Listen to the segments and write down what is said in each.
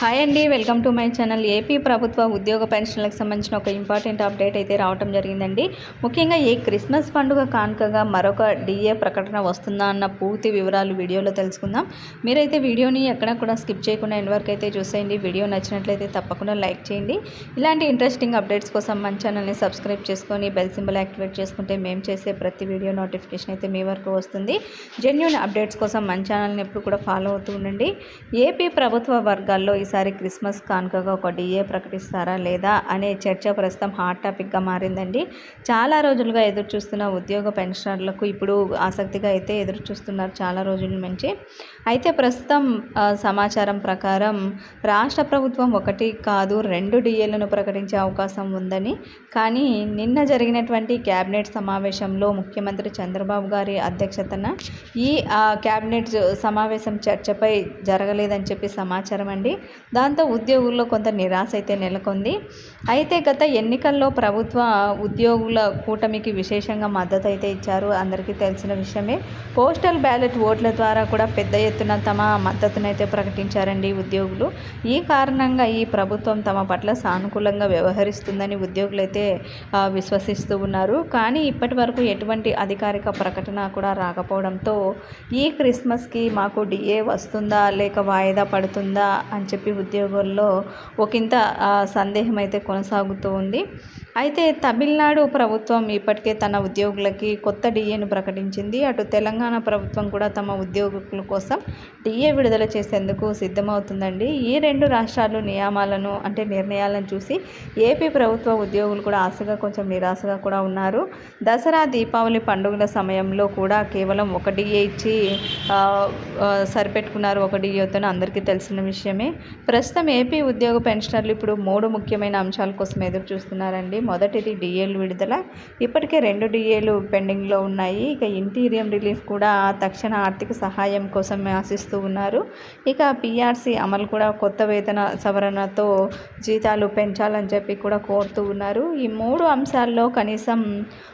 Hi అండి welcome to my channel AP ప్రభుత్వ ఉద్యోగ పెన్షన్లకు సంబంధించిన ఒక ఇంపార్టెంట్ అప్డేట్ అయితే రావడం జరిగిందండి. ముఖ్యంగా ఈ క్రిస్మస్ పండుగ కానుకగా మరొక డిఏ ప్రకటన వస్తుందా అన్న పూర్తి వివరాలు వీడియోలో తెలుసుకుందాం. మీరైతే వీడియోని ఎక్కడ కూడా స్కిప్ చేయకుండా ఎండ్ వరకు అయితే చూసేయండి. వీడియో నచ్చినట్లయితే తప్పకుండా లైక్ చేయండి. ఇలాంటి ఇంట్రెస్టింగ్ అప్డేట్స్ కోసం మన ఛానల్ని సబ్స్క్రైబ్ చేసుకొని బెల్ సింబల్ యాక్టివేట్ చేసుకుంటే మేము చేసే ప్రతి వీడియో నోటిఫికేషన్ అయితే మీ వరకు వస్తుంది. జెన్యున్ అప్డేట్స్ కోసం మన ఛానల్ని ఎప్పుడు కూడా ఫాలో అవుతూ ఉండండి. ఏపీ ప్రభుత్వ వర్గాల్లో ఈసారి క్రిస్మస్ కానుకగా ఒక డిఏ ప్రకటిస్తారా లేదా అనే చర్చ ప్రస్తుతం హాట్ టాపిక్గా మారిందండి. చాలా రోజులుగా ఎదురు చూస్తున్న ఉద్యోగ పెన్షనర్లకు ఇప్పుడు ఆసక్తిగా అయితే ఎదురు చూస్తున్నారు చాలా రోజుల నుంచి. అయితే ప్రస్తుతం సమాచారం ప్రకారం రాష్ట్ర ప్రభుత్వం ఒకటి కాదు రెండు డిఏలను ప్రకటించే అవకాశం ఉందని. కానీ నిన్న జరిగినటువంటి క్యాబినెట్ సమావేశంలో ముఖ్యమంత్రి చంద్రబాబు గారి అధ్యక్షతన ఈ క్యాబినెట్ సమావేశం చర్చపై జరగలేదని చెప్పి సమాచారం అండి దాంతో ఉద్యోగుల్లో కొంత నిరాశ అయితే నెలకొంది. అయితే గత ఎన్నికల్లో ప్రభుత్వ ఉద్యోగుల కూటమికి విశేషంగా మద్దతు అయితే ఇచ్చారు. అందరికీ తెలిసిన విషయమే. పోస్టల్ బ్యాలెట్ ఓట్ల ద్వారా కూడా పెద్ద ఎత్తున తమ మద్దతునైతే ప్రకటించారండి ఉద్యోగులు. ఈ కారణంగా ఈ ప్రభుత్వం తమ పట్ల సానుకూలంగా వ్యవహరిస్తుందని ఉద్యోగులైతే విశ్వసిస్తూ ఉన్నారు. కానీ ఇప్పటి వరకు ఎటువంటి అధికారిక ప్రకటన కూడా రాకపోవడంతో ఈ క్రిస్మస్కి మాకు డిఏ వస్తుందా లేక వాయిదా పడుతుందా అని చెప్పి ఉద్యోగుల్లో ఒకంత సందేహం అయితే కొనసాగుతూ ఉంది. అయితే తమిళనాడు ప్రభుత్వం ఇప్పటికే తన ఉద్యోగులకి కొత్త డిఏను ప్రకటించింది. అటు తెలంగాణ ప్రభుత్వం కూడా తమ ఉద్యోగుల కోసం డిఏ విడుదల చేసేందుకు సిద్ధమవుతుందండి. ఈ రెండు రాష్ట్రాలు నియమాలను అంటే నిర్ణయాలను చూసి ఏపీ ప్రభుత్వ ఉద్యోగులు కూడా ఆశగా కొంచెం నిరాశగా కూడా ఉన్నారు. దసరా దీపావళి పండుగల సమయంలో కూడా కేవలం ఒక డిఏ ఇచ్చి సరిపెట్టుకున్నారు ఒక డిఏతో అందరికీ తెలిసిన విషయమే. ప్రస్తుతం ఏపీ ఉద్యోగ పెన్షనర్లు ఇప్పుడు మూడు ముఖ్యమైన అంశాల కోసం ఎదురు చూస్తున్నారండి. మొదటిది డిఏలు విడుదల. ఇప్పటికే రెండు డిఏలు పెండింగ్లో ఉన్నాయి. ఇక ఇంటీరియం రిలీఫ్ కూడా తక్షణ ఆర్థిక సహాయం కోసం ఆశిస్తూ ఉన్నారు. ఇక పీఆర్సీ అమలు కూడా కొత్త వేతన సవరణతో జీతాలు పెంచాలని చెప్పి కూడా కోరుతూ ఉన్నారు. ఈ మూడు అంశాల్లో కనీసం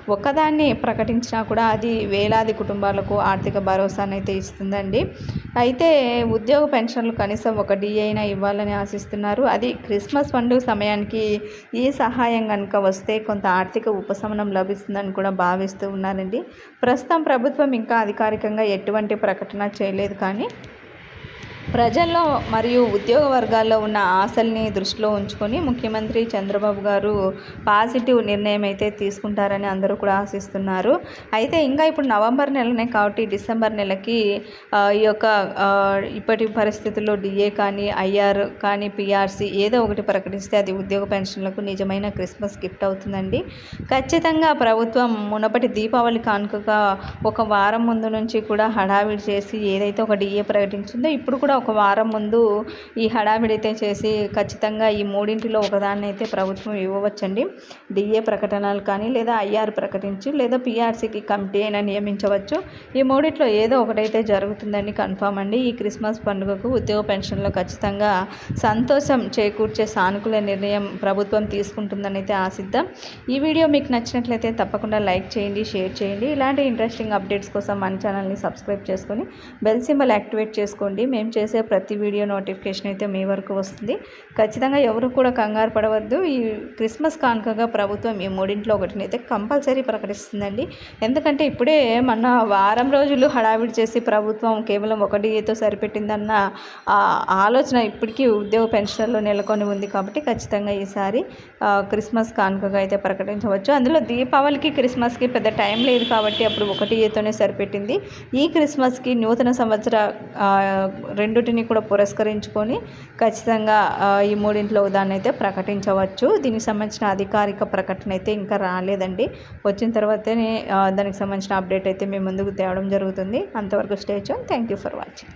ఒక్కదాన్ని ప్రకటించినా కూడా అది వేలాది కుటుంబాలకు ఆర్థిక భరోసానైతే ఇస్తుందండి. అయితే ఉద్యోగ పెన్షన్లు కనీసం ఒక డిఏ అయినా ఇవ్వాలని ఆశిస్తున్నారు. అది క్రిస్మస్ పండుగ సమయానికి ఈ సహాయం కనుక వస్తే కొంత ఆర్థిక ఉపశమనం లభిస్తుందని కూడా భావిస్తూ ఉన్నారండి. ప్రస్తుతం ప్రభుత్వం ఇంకా అధికారికంగా ఎటువంటి ప్రకటన చేయలేదు కానీ ప్రజల్లో మరియు ఉద్యోగ వర్గాల్లో ఉన్న ఆశల్ని దృష్టిలో ఉంచుకొని ముఖ్యమంత్రి చంద్రబాబు గారు పాజిటివ్ నిర్ణయం అయితే తీసుకుంటారని అందరూ కూడా ఆశిస్తున్నారు. అయితే ఇంకా ఇప్పుడు నవంబర్ నెలనే కాబట్టి డిసెంబర్ నెలకి ఈ యొక్క ఇప్పటి పరిస్థితుల్లో డిఏ కానీ ఐఆర్ కానీ పిఆర్సీ ఏదో ఒకటి ప్రకటిస్తే అది ఉద్యోగ పెన్షన్లకు నిజమైన క్రిస్మస్ గిఫ్ట్ అవుతుందండి. ఖచ్చితంగా ప్రభుత్వం మునపటి దీపావళి కానుకగా ఒక వారం ముందు నుంచి కూడా హడావిడి చేసి ఏదైతే ఒక డిఏ ప్రకటించిందో ఇప్పుడు కూడా ఒక వారం ముందు ఈ హడావిడైతే చేసి ఖచ్చితంగా ఈ మూడింటిలో ఒకదాన్ని అయితే ప్రభుత్వం ఇవ్వవచ్చండి. డిఏ ప్రకటనలు కానీ లేదా ఐఆర్ ప్రకటించి లేదా పిఆర్సీకి కమిటీ అయినా నియమించవచ్చు. ఈ మూడిట్లో ఏదో ఒకటైతే జరుగుతుందని కన్ఫామ్ అండి. ఈ క్రిస్మస్ పండుగకు ఉద్యోగ పెన్షన్లో ఖచ్చితంగా సంతోషం చేకూర్చే సానుకూల నిర్ణయం ప్రభుత్వం తీసుకుంటుందని అయితే ఆశిద్దాం. ఈ వీడియో మీకు నచ్చినట్లయితే తప్పకుండా లైక్ చేయండి షేర్ చేయండి. ఇలాంటి ఇంట్రెస్టింగ్ అప్డేట్స్ కోసం మన ఛానల్ని సబ్స్క్రైబ్ చేసుకొని బెల్ సింబల్ యాక్టివేట్ చేసుకోండి. మేము చేసే చేసే ప్రతి వీడియో నోటిఫికేషన్ అయితే మీ వరకు వస్తుంది. ఖచ్చితంగా ఎవరు కూడా కంగారు పడవద్దు. ఈ క్రిస్మస్ కానుకగా ప్రభుత్వం ఈ మూడింట్లో ఒకటిని అయితే కంపల్సరీ ప్రకటిస్తుందండి. ఎందుకంటే ఇప్పుడే మన వారం రోజులు హడావిడి చేసి ప్రభుత్వం కేవలం ఒకటితో సరిపెట్టిందన్న ఆలోచన ఇప్పటికీ ఉద్యోగ పెన్షన్లో నెలకొని ఉంది కాబట్టి ఖచ్చితంగా ఈసారి క్రిస్మస్ కానుకగా అయితే ప్రకటించవచ్చు. అందులో దీపావళికి క్రిస్మస్కి పెద్ద టైం లేదు కాబట్టి అప్పుడు ఒకటితోనే సరిపెట్టింది. ఈ క్రిస్మస్కి నూతన సంవత్సర రెండు వీటిని కూడా పురస్కరించుకొని ఖచ్చితంగా ఈ మూడింట్లో దాన్ని అయితే ప్రకటించవచ్చు. దీనికి సంబంధించిన అధికారిక ప్రకటన అయితే ఇంకా రాలేదండి. వచ్చిన తర్వాతనే దానికి సంబంధించిన అప్డేట్ అయితే మేము ముందుకు తేవడం జరుగుతుంది. అంతవరకు స్టేచ్ థ్యాంక్ యూ ఫర్ వాచింగ్.